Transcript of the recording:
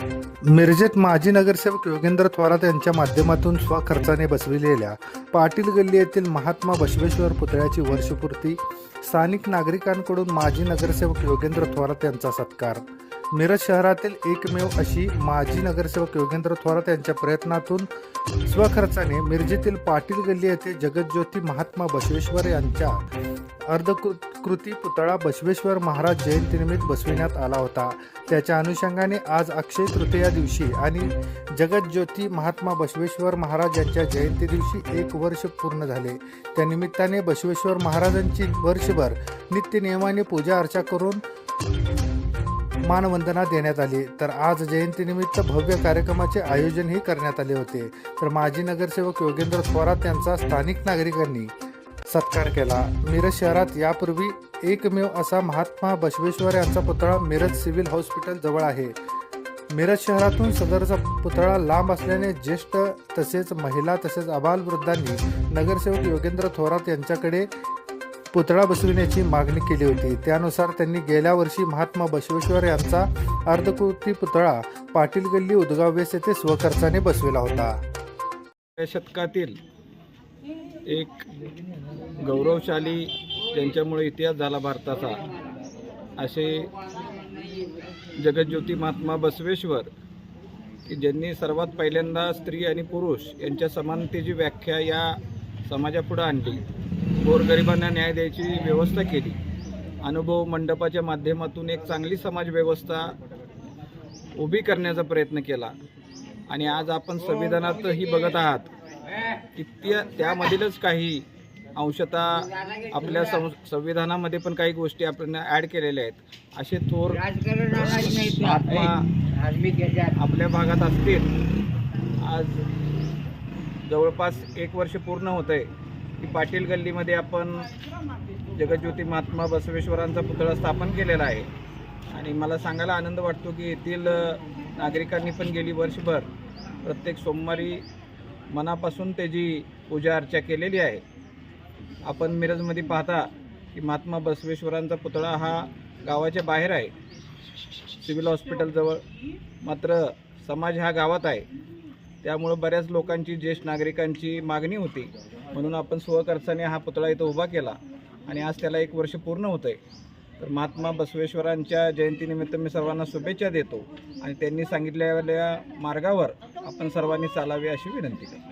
मिरजेत माजी नगरसेवक योगेंद्र थोरात यांच्या माध्यमातून स्वखर्चाने बसविलेल्या पाटील गल्ली येथील महात्मा बसवेश्वर पुतळ्याची वर्षपूर्ती स्थानिक नागरिकांकडून माजी नगरसेवक योगेंद्र थोरात यांचा सत्कार. मिरज शहरातील एकमेव अशी माजी नगरसेवक योगेंद्र थोरात यांच्या प्रयत्नातून स्वखर्चाने मिरजेतील पाटील गल्ली येथे जगज्योती महात्मा बसवेश्वर यांच्या अर्धकृत कृती पुतळा बसवेश्वर महाराज जयंतीनिमित्त बसविण्यात आला होता. त्याच्या अनुषंगाने आज अक्षय तृतीया दिवशी आणि जगज्योती महात्मा बसवेश्वर महाराज यांच्या जयंती दिवशी एक वर्ष पूर्ण झाले. त्यानिमित्ताने बसवेश्वर महाराजांची वर्षभर नित्यनियमाने पूजा अर्चा करून मानवंदना देण्यात आली. तर आज जयंतीनिमित्त भव्य कार्यक्रमाचे आयोजनही करण्यात आले होते. तर माजी नगरसेवक योगेंद्र थोरात यांचा स्थानिक नागरिकांनी सत्कार केला. मिरज शहरात यापूर्वी एकमेव असा महात्मा बसवेश्वर यांचा पुतळा मिरज सिव्हिल हॉस्पिटल जवळ आहे. मिरज शहरातून सदरचा पुतळा लांब असल्याने ज्येष्ठ तसेच महिला तसेच अबालवृद्धांनी नगरसेवक योगेंद्र थोरात यांच्याकडे पुतळा बसविण्याची मागणी केली होती. त्यानुसार त्यांनी गेल्या वर्षी महात्मा बसवेश्वर यांचा अर्धकृती पुतळा पाटील गल्ली उदगावेस येथे स्वखर्चाने बसविला होता. या शतकातील एक गौरवशाली ज्यांच्यामुळे इतिहास झाला भारताचा असे जगज्योती महात्मा बसवेश्वर की ज्यांनी सर्वात पहिल्यांदा स्त्री आणि पुरुष यांच्या समानतेची व्याख्या या समाजापुढं आणली. गोरगरिबांना न्याय द्यायची व्यवस्था केली. अनुभव मंडपाच्या माध्यमातून एक चांगली समाज व्यवस्था उभी करण्याचा प्रयत्न केला. आणि आज आपण संविधानातही बघत आहात. त्या त्यामधीलच काही अंशता आपल्या सं संविधानामध्ये पण काही गोष्टी आपण ॲड केलेल्या आहेत. असे थोर महात्मा आपल्या भागात असतील. आज जवळपास एक वर्ष पूर्ण होत आहे की पाटील गल्लीमध्ये आपण जगज्योती महात्मा बसवेश्वरांचा पुतळा स्थापन केलेला आहे. आणि मला सांगायला आनंद वाटतो की येथील नागरिकांनी पण गेली वर्षभर प्रत्येक सोमवारी मनापासून त्याची पूजा अर्चा केलेली आहे आपण मिरजमध्ये पाहता की महात्मा बसवेश्वरांचा पुतळा हा गावाच्या बाहेर आहे. सिव्हिल हॉस्पिटलजवळ मात्र समाज हा गावात आहे. त्यामुळं बऱ्याच लोकांची ज्येष्ठ नागरिकांची मागणी होती. म्हणून आपण स्वखर्चाने हा पुतळा इथं उभा केला आणि आज त्याला एक वर्ष पूर्ण होतं आहे तर महात्मा बसवेश्वरांच्या जयंतीनिमित्त मी सर्वांना शुभेच्छा देतो आणि त्यांनी सांगितलेल्या मार्गावर आपण सर्वांनी चालावे अशी विनंती करतो.